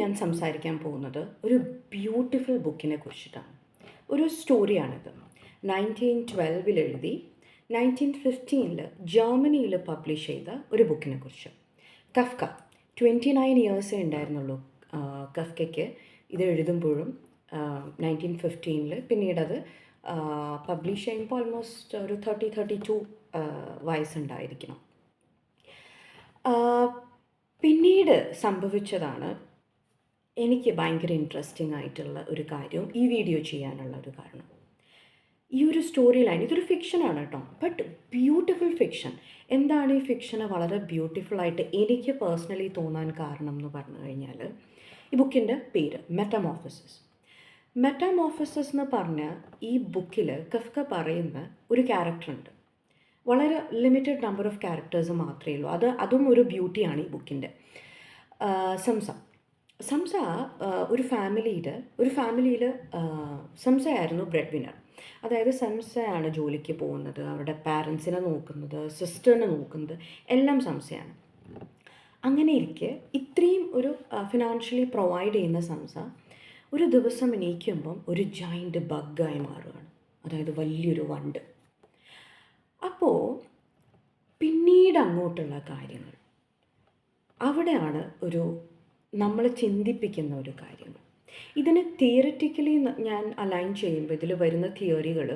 ഞാൻ സംസാരിക്കാൻ പോകുന്നത് ഒരു ബ്യൂട്ടിഫുൾ ബുക്കിനെ കുറിച്ചിട്ടാണ്. ഒരു സ്റ്റോറിയാണിത് നയന്റീൻ ട്വൽവിൽ എഴുതി നയന്റീൻ ഫിഫ്റ്റീനിൽ ജർമ്മനിയിൽ പബ്ലിഷ് ചെയ്ത ഒരു ബുക്കിനെ കുറിച്ച്. കഫ്ക ട്വന്റി നയൻ ഇയേഴ്സേ ഉണ്ടായിരുന്നുള്ളൂ. കഫ്കയ്ക്ക് ഇത് എഴുതുമ്പോഴും നയന്റീൻ ഫിഫ്റ്റീനിൽ പിന്നീട് അത് പബ്ലിഷ് ചെയ്യുമ്പോൾ ഓൾമോസ്റ്റ് ഒരു തേർട്ടി തേർട്ടി ടു വയസ്സുണ്ടായിരിക്കണം. പിന്നീട് സംഭവിച്ചതാണ് എനിക്ക് ഭയങ്കര ഇൻട്രസ്റ്റിംഗ് ആയിട്ടുള്ള ഒരു കാര്യവും ഈ വീഡിയോ ചെയ്യാനുള്ള ഒരു കാരണം. ഈ ഒരു സ്റ്റോറി ലൈൻ ഇതൊരു ഫിക്ഷനാണ് കേട്ടോ. ബട്ട് ബ്യൂട്ടിഫുൾ ഫിക്ഷൻ എന്താണ് ഈ ഫിക്ഷന് വളരെ ബ്യൂട്ടിഫുൾ ആയിട്ട് എനിക്ക് പേഴ്സണലി തോന്നാൻ കാരണം എന്ന് പറഞ്ഞു കഴിഞ്ഞാൽ ഈ ബുക്കിന്റെ പേര് മെറ്റമോഫിസസ് മെറ്റാമോഫിസസ് എന്ന് പറഞ്ഞ ഈ ബുക്കിൽ കഫ്ക പറയുന്ന ഒരു ക്യാരക്ടറുണ്ട് വളരെ ലിമിറ്റഡ് നമ്പർ ഓഫ് ക്യാരക്ടേഴ്സ് മാത്രമേ ഉള്ളൂ. അത് അതും ഒരു ബ്യൂട്ടിയാണ് ഈ ബുക്കിന്റെ സംസ സംസ ഒരു ഫാമിലിയിൽ ഒരു ഫാമിലിയിൽ സംസയായിരുന്നു ബ്രെഡ് വിന്നർ അതായത് സംസയാണ് ജോലിക്ക് പോകുന്നത് അവരുടെ പാരൻസിനെ നോക്കുന്നത് സിസ്റ്ററിനെ നോക്കുന്നത് എല്ലാം സംസയാണ്. അങ്ങനെ ഇരിക്കെ ഇത്രയും ഒരു ഫിനാൻഷ്യലി പ്രൊവൈഡ് ചെയ്യുന്ന സംസ ഒരു ദിവസം എണീക്കുമ്പം ഒരു ജോയിന്റ് ബഗ്ഗായി മാറുകയാണ് അതായത് വലിയൊരു വണ്ട്. അപ്പോൾ പിന്നീട് അങ്ങോട്ടുള്ള കാര്യങ്ങൾ. അവിടെയാണ് ഒരു നമ്മളെ ചിന്തിപ്പിക്കുന്ന ഒരു കാര്യമാണ്. ഇതിനെ തിയററ്റിക്കലി ഞാൻ അലൈൻ ചെയ്യുമ്പോൾ ഇതിൽ വരുന്ന തിയറികൾ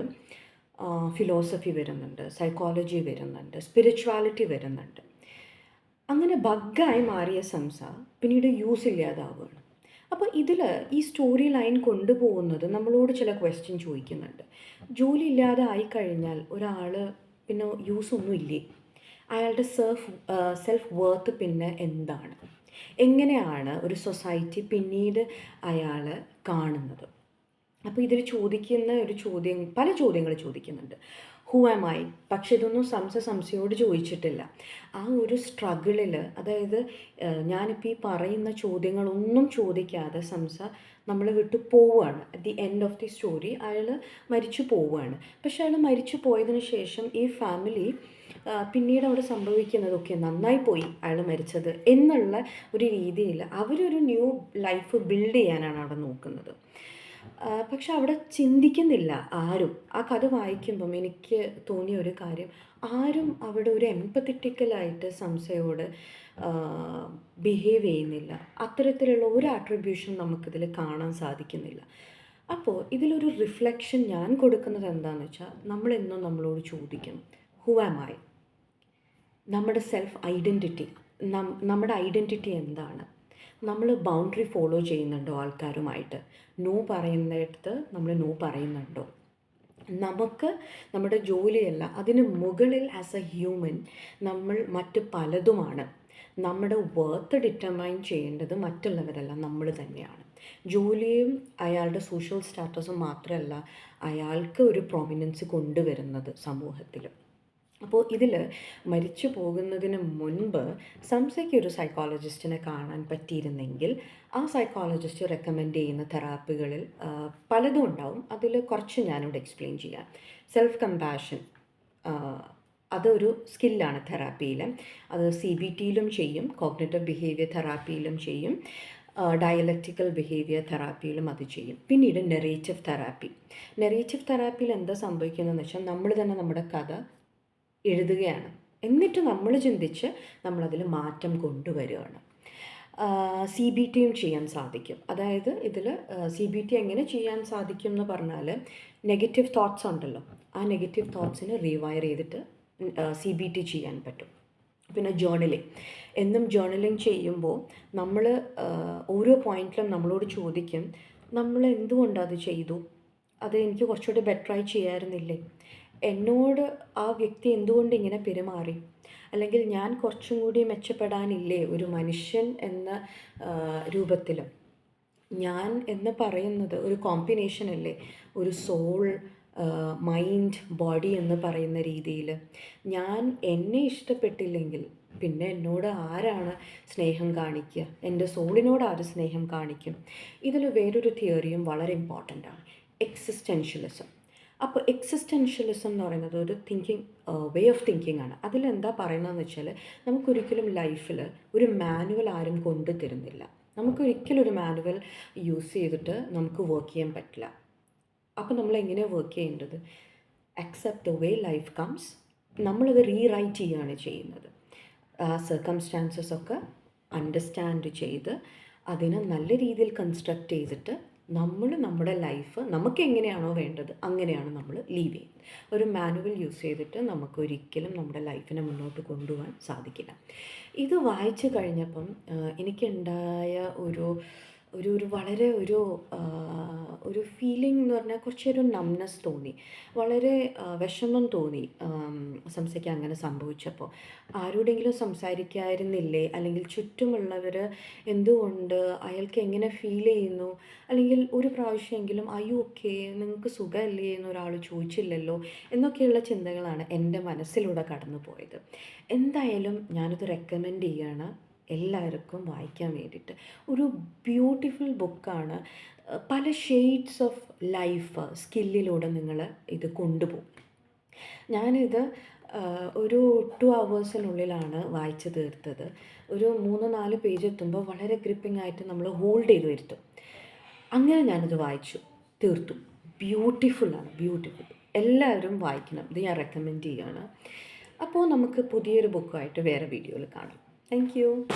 ഫിലോസഫി വരുന്നുണ്ട് സൈക്കോളജി വരുന്നുണ്ട് സ്പിരിച്വാലിറ്റി വരുന്നുണ്ട്. അങ്ങനെ ബഗ്ഗായി മാറിയ സംസ പിന്നീട് യൂസ് ഇല്ലാതാവുകയാണ്. അപ്പോൾ ഇതിൽ ഈ സ്റ്റോറി ലൈൻ കൊണ്ടുപോകുന്നത് നമ്മളോട് ചില ക്വസ്റ്റ്യൻ ചോദിക്കുന്നുണ്ട്. ജോലി ഇല്ലാതെ ആയിക്കഴിഞ്ഞാൽ ഒരാൾ പിന്നെ യൂസ് ഒന്നും ഇല്ലേ? അയാളുടെ സെൽഫ് സെൽഫ് വർത്ത് പിന്നെ എന്താണ്? എങ്ങനെയാണ് ഒരു സൊസൈറ്റി പിന്നീട് അയാൾ കാണുന്നത്? അപ്പോൾ ഇതിൽ ചോദിക്കുന്ന ഒരു ചോദ്യം പല ചോദ്യങ്ങൾ ചോദിക്കുന്നുണ്ട്. ഹൂ ആം ഐ പക്ഷെ ഇതൊന്നും സംശ സംശയോട് ചോദിച്ചിട്ടില്ല. ആ ഒരു സ്ട്രഗിളിൽ അതായത് ഞാനിപ്പോൾ ഈ പറയുന്ന ചോദ്യങ്ങളൊന്നും ചോദിക്കാതെ സംസ നമ്മൾ വിട്ടു പോവുകയാണ് at the end of the story അയാൾ മരിച്ചു പോവുകയാണ് പക്ഷെ അയാൾ മരിച്ചു പോയതിന് ശേഷം ഈ ഫാമിലി പിന്നീട് അവിടെ സംഭവിക്കുന്നതൊക്കെ നന്നായി പോയി അയാൾ മരിച്ചത് എന്നുള്ള ഒരു രീതിയിൽ അവരൊരു ന്യൂ ലൈഫ് ബിൽഡ് ചെയ്യാനാണ് അവിടെ നോക്കുന്നത്. പക്ഷെ അവിടെ ചിന്തിക്കുന്നില്ല ആരും. ആ കഥ വായിക്കുമ്പം എനിക്ക് തോന്നിയ ഒരു കാര്യം ആരും അവിടെ ഒരു എംപത്തറ്റിക്കലായിട്ട് സംശയോട് ബിഹേവ് ചെയ്യുന്നില്ല. അത്തരത്തിലുള്ള ഒരു ആട്രിബ്യൂഷൻ നമുക്കിതിൽ കാണാൻ സാധിക്കുന്നില്ല. അപ്പോൾ ഇതിലൊരു റിഫ്ലക്ഷൻ ഞാൻ കൊടുക്കുന്നത് എന്താണെന്ന് വെച്ചാൽ നമ്മളെന്നും നമ്മളോട് ചോദിക്കണം ഹു ആം ഐ നമ്മുടെ സെൽഫ് ഐഡന്റിറ്റി നമ്മുടെ ഐഡന്റിറ്റി എന്താണ്? നമ്മൾ ബൗണ്ടറി ഫോളോ ചെയ്യുന്നുണ്ടോ ആൾക്കാരുമായിട്ട്? നോ പറയുന്നിടത്ത് നമ്മൾ നോ പറയുന്നുണ്ടോ? നമുക്ക് നമ്മുടെ ജോലിയല്ല അതിന് മുകളിൽ ആസ് എ ഹ്യൂമൻ നമ്മൾ മറ്റ് പലതുമാണ്. നമ്മുടെ വർത്ത് ഡിറ്റർമൈൻ ചെയ്യേണ്ടത് മറ്റുള്ളവരല്ല നമ്മൾ തന്നെയാണ്. ജോലിയും അയാളുടെ സോഷ്യൽ സ്റ്റാറ്റസും മാത്രമല്ല അയാൾക്ക് ഒരു പ്രൊമിനൻസ് കൊണ്ടുവരുന്നത് സമൂഹത്തിൽ അപ്പോൾ ഇതിൽ മരിച്ചു പോകുന്നതിന് മുൻപ് സംസയ്ക്ക് ഒരു സൈക്കോളജിസ്റ്റിനെ കാണാൻ പറ്റിയിരുന്നെങ്കിൽ ആ സൈക്കോളജിസ്റ്റ് റെക്കമെൻഡ് ചെയ്യുന്ന തെറാപ്പികളിൽ പലതും ഉണ്ടാവും. അതിൽ കുറച്ച് ഞാനിവിടെ എക്സ്പ്ലെയിൻ ചെയ്യാം. സെൽഫ് കമ്പാഷൻ അതൊരു സ്കില്ലാണ് തെറാപ്പിയിൽ അത് സി ബി ടിയിലും ചെയ്യും കോഗ്നേറ്റീവ് ബിഹേവിയർ തെറാപ്പിയിലും ചെയ്യും ഡയലക്റ്റിക്കൽ ബിഹേവിയർ തെറാപ്പിയിലും അത് ചെയ്യും. പിന്നീട് നെറേറ്റീവ് തെറാപ്പി നെറേറ്റീവ് തെറാപ്പിയിൽ എന്താ സംഭവിക്കുന്നതെന്ന് വെച്ചാൽ നമ്മൾ തന്നെ നമ്മുടെ കഥ എഴുതുകയാണ്. എന്നിട്ട് നമ്മൾ ചിന്തിച്ച് നമ്മളതിൽ മാറ്റം കൊണ്ടുവരികയാണ്. സി ബി ടിയും ചെയ്യാൻ സാധിക്കും. അതായത് ഇതിൽ സി ബി ടി എങ്ങനെ ചെയ്യാൻ സാധിക്കും എന്ന് പറഞ്ഞാൽ നെഗറ്റീവ് തോട്ട്സ് ഉണ്ടല്ലോ. ആ നെഗറ്റീവ് തോട്ട്സിനെ റീവയർ ചെയ്തിട്ട് സി ബി ടി ചെയ്യാൻ പറ്റും. പിന്നെ ജേർണലിങ് എന്നും ജേർണലിങ് ചെയ്യുമ്പോൾ നമ്മൾ ഓരോ പോയിന്റിലും നമ്മളോട് ചോദിക്കും നമ്മൾ എന്തുകൊണ്ട് അത് ചെയ്തു? അത് എനിക്ക് കുറച്ചുകൂടി ബെറ്ററായി ചെയ്യാമായിരുന്നില്ലേ എന്നോട് ആ വ്യക്തി എന്തുകൊണ്ട് ഇങ്ങനെ പെരുമാറി? അല്ലെങ്കിൽ ഞാൻ കുറച്ചും കൂടി മെച്ചപ്പെടാനില്ലേ ഒരു മനുഷ്യൻ എന്ന രൂപത്തിൽ ഞാൻ എന്ന് പറയുന്നത് ഒരു കോമ്പിനേഷൻ അല്ലേ? ഒരു സോൾ മൈൻഡ് ബോഡി എന്ന് പറയുന്ന രീതിയിൽ ഞാൻ എന്നെ ഇഷ്ടപ്പെട്ടില്ലെങ്കിൽ പിന്നെ എന്നോട് ആരാണ് സ്നേഹം കാണിക്കുക? എന്റെ സോളിനോട് ആര് സ്നേഹം കാണിക്കും? ഇതിൽ വേറൊരു തിയറിയും വളരെ ഇമ്പോർട്ടന്റ് ആണ്. എക്സിസ്റ്റൻഷ്യലിസം അപ്പോൾ എക്സിസ്റ്റൻഷ്യലിസം എന്ന് പറയുന്നത് ഒരു തിങ്കിങ് വേ ഓഫ് തിങ്കിങ് ആണ്. അതിലെന്താ പറയുന്നതെന്ന് വെച്ചാൽ നമുക്കൊരിക്കലും ലൈഫിൽ ഒരു മാനുവൽ ആരും കൊണ്ടു തരുന്നില്ല. നമുക്കൊരിക്കലും ഒരു മാനുവൽ യൂസ് ചെയ്തിട്ട് നമുക്ക് വർക്ക് ചെയ്യാൻ പറ്റില്ല. അപ്പോൾ നമ്മൾ എങ്ങനെയാണ് വർക്ക് ചെയ്യേണ്ടത് അക്സെപ്റ്റ് വേ ലൈഫ് കംസ് നമ്മളത് റീറൈറ്റ് ചെയ്യുകയാണ് ചെയ്യുന്നത്. ആ സർക്കംസ്റ്റാൻസസ് ഒക്കെ അണ്ടർസ്റ്റാൻഡ് ചെയ്ത് അതിനെ നല്ല രീതിയിൽ കൺസ്ട്രക്റ്റ് ചെയ്തിട്ട് നമ്മൾ നമ്മുടെ ലൈഫ് നമുക്ക് എങ്ങനെയാണോ വേണ്ടത് അങ്ങനെയാണ് നമ്മൾ ലീവ് ചെയ്യുന്നത്. ഒരു മാനുവൽ യൂസ് ചെയ്തിട്ട് നമുക്ക് ഒരിക്കലും നമ്മുടെ ലൈഫിനെ മുന്നോട്ട് കൊണ്ടുപോകാൻ സാധിക്കില്ല. ഇത് വായിച്ചു കഴിഞ്ഞപ്പം എനിക്കുണ്ടായ ഒരു ഒരു ഒരു വളരെ ഒരു ഒരു ഫീലിംഗ് എന്ന് പറഞ്ഞാൽ കുറച്ചൊരു നംനെസ് തോന്നി. വളരെ വിഷമം തോന്നി സംസാരിക്കാൻ അങ്ങനെ സംഭവിച്ചപ്പോൾ ആരോടെങ്കിലും സംസാരിക്കായിരുന്നില്ലേ? അല്ലെങ്കിൽ ചുറ്റുമുള്ളവർ എന്തുകൊണ്ട് അയാൾക്ക് എങ്ങനെ ഫീൽ ചെയ്യുന്നു? അല്ലെങ്കിൽ ഒരു പ്രാവശ്യമെങ്കിലും അയ്യോ ഓക്കെ നിങ്ങൾക്ക് സുഖമല്ലേ എന്നൊരാൾ ചോദിച്ചില്ലല്ലോ? എന്നൊക്കെയുള്ള ചിന്തകളാണ് എന്റെ മനസ്സിലൂടെ കടന്നു പോയത് എന്തായാലും ഞാനത് റെക്കമെൻഡ് ചെയ്യാണ്. എല്ലാവർക്കും വായിക്കാൻ വേണ്ടിയിട്ട്. ഒരു ബ്യൂട്ടിഫുൾ ബുക്കാണ് പല ഷെയ്ഡ്സ് ഓഫ് ലൈഫ് സ്കില്ലിലൂടെ നിങ്ങൾ ഇത് കൊണ്ടുപോകും. ഞാനിത് ഒരു ടു അവേഴ്സിനുള്ളിലാണ് വായിച്ചു തീർത്തത്. ഒരു മൂന്ന് നാല് പേജ് എത്തുമ്പോൾ വളരെ ഗ്രിപ്പിംഗ് ആയിട്ട് നമ്മൾ ഹോൾഡ് ചെയ്ത് വരുത്തും. അങ്ങനെ ഞാനത് വായിച്ചു തീർത്തു. ബ്യൂട്ടിഫുള്ളാണ് ബ്യൂട്ടിഫുൾ എല്ലാവരും വായിക്കണം. ഇത് ഞാൻ റെക്കമെൻഡ് ചെയ്യുകയാണ് അപ്പോൾ നമുക്ക് പുതിയൊരു ബുക്കായിട്ട് വേറെ വീഡിയോയിൽ കാണാം. Thank you.